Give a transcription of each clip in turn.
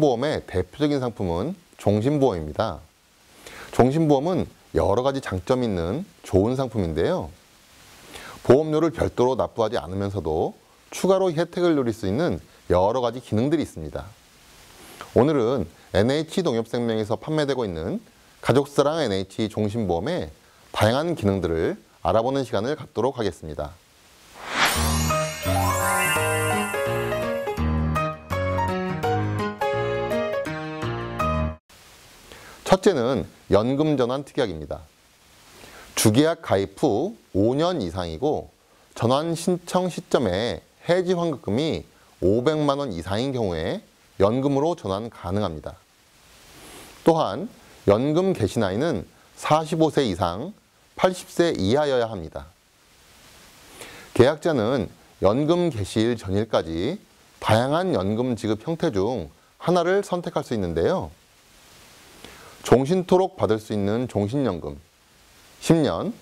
생명보험의 대표적인 상품은 종신보험입니다. 종신보험은 여러 가지 장점이 있는 좋은 상품인데요. 보험료를 별도로 납부하지 않으면서도 추가로 혜택을 누릴 수 있는 여러 가지 기능들이 있습니다. 오늘은 NH농협생명에서 판매되고 있는 가족사랑 NH 종신보험의 다양한 기능들을 알아보는 시간을 갖도록 하겠습니다. 첫째는 연금 전환 특약입니다. 주계약 가입 후 5년 이상이고 전환 신청 시점에 해지 환급금이 500만 원 이상인 경우에 연금으로 전환 가능합니다. 또한 연금 개시 나이는 45세 이상 80세 이하여야 합니다. 계약자는 연금 개시일 전일까지 다양한 연금 지급 형태 중 하나를 선택할 수 있는데요. 종신토록 받을 수 있는 종신연금 10년,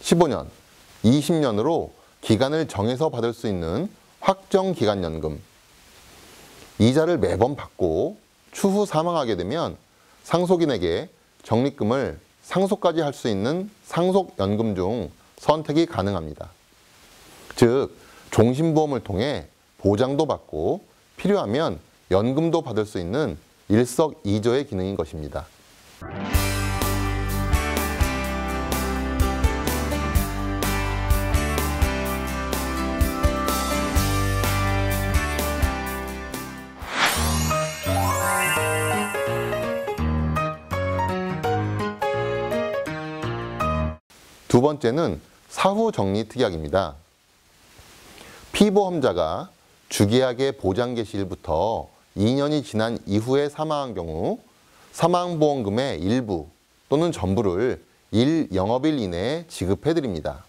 15년, 20년으로 기간을 정해서 받을 수 있는 확정기간연금 이자를 매번 받고 추후 사망하게 되면 상속인에게 적립금을 상속까지 할 수 있는 상속연금 중 선택이 가능합니다. 즉, 종신보험을 통해 보장도 받고 필요하면 연금도 받을 수 있는 일석이조의 기능인 것입니다. 두 번째는 사후 정리 특약입니다. 피보험자가 주계약의 보장 개시일부터 2년이 지난 이후에 사망한 경우 사망보험금의 일부 또는 전부를 1영업일 이내에 지급해 드립니다.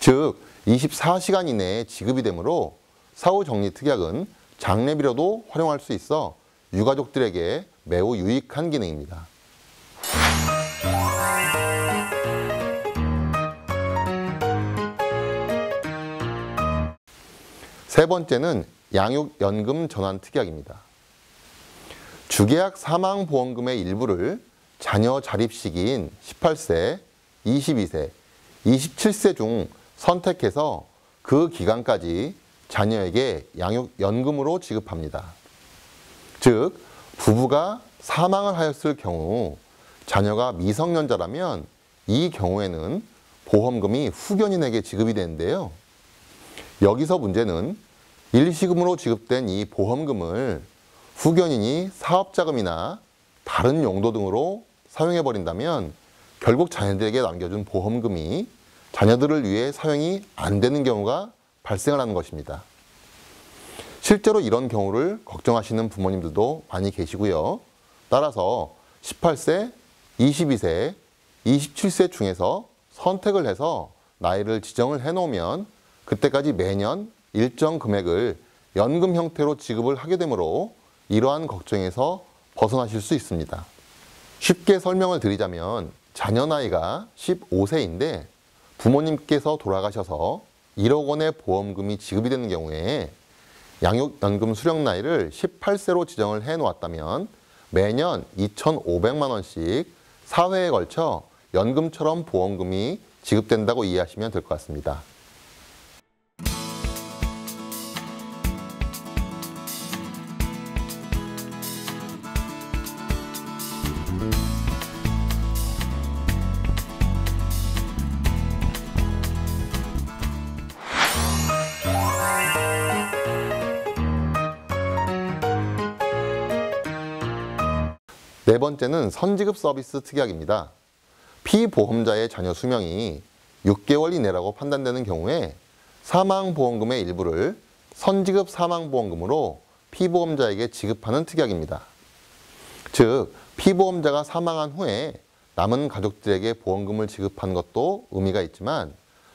즉 24시간 이내에 지급이 되므로 사후 정리 특약은 장례비로도 활용할 수 있어 유가족들에게 매우 유익한 기능입니다. 세 번째는 양육연금 전환 특약입니다. 주계약 사망보험금의 일부를 자녀 자립 시기인 18세, 22세, 27세 중 선택해서 그 기간까지 자녀에게 양육연금으로 지급합니다. 즉, 부부가 사망을 하였을 경우 자녀가 미성년자라면 이 경우에는 보험금이 후견인에게 지급이 되는데요. 여기서 문제는 일시금으로 지급된 이 보험금을 후견인이 사업자금이나 다른 용도 등으로 사용해버린다면 결국 자녀들에게 남겨준 보험금이 자녀들을 위해 사용이 안 되는 경우가 발생을 하는 것입니다. 실제로 이런 경우를 걱정하시는 부모님들도 많이 계시고요. 따라서 18세, 22세, 27세 중에서 선택을 해서 나이를 지정을 해놓으면 그때까지 매년 일정 금액을 연금 형태로 지급을 하게 되므로 이러한 걱정에서 벗어나실 수 있습니다. 쉽게 설명을 드리자면 자녀 나이가 15세인데 부모님께서 돌아가셔서 1억 원의 보험금이 지급이 되는 경우에 양육연금 수령 나이를 18세로 지정을 해 놓았다면 매년 2,500만 원씩 4회에 걸쳐 연금처럼 보험금이 지급된다고 이해하시면 될 것 같습니다. 네 번째는 선지급 서비스 특약입니다. 피보험자의 자녀 수명이 6개월 이내라고 판단되는 경우에 사망보험금의 일부를 선지급 사망보험금으로 피보험자에게 지급하는 특약입니다. 즉, 피보험자가 사망한 후에 남은 가족들에게 보험금을 지급하는 것도 의미가 있지만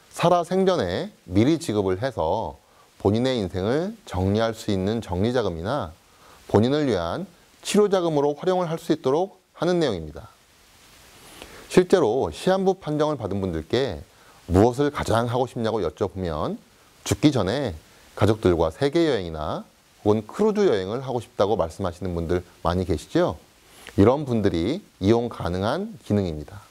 살아 생전에 미리 지급을 해서 본인의 인생을 정리할 수 있는 정리자금이나 본인을 위한 치료 자금으로 활용을 할 수 있도록 하는 내용입니다. 실제로 시한부 판정을 받은 분들께 무엇을 가장 하고 싶냐고 여쭤보면 죽기 전에 가족들과 세계 여행이나 혹은 크루즈 여행을 하고 싶다고 말씀하시는 분들 많이 계시죠? 이런 분들이 이용 가능한 기능입니다.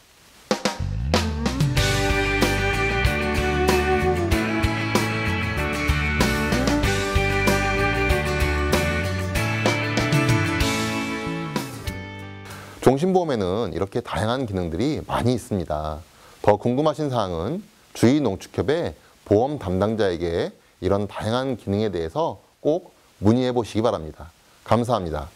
종신보험에는 이렇게 다양한 기능들이 많이 있습니다. 더 궁금하신 사항은 주의농축협의 보험 담당자에게 이런 다양한 기능에 대해서 꼭 문의해 보시기 바랍니다. 감사합니다.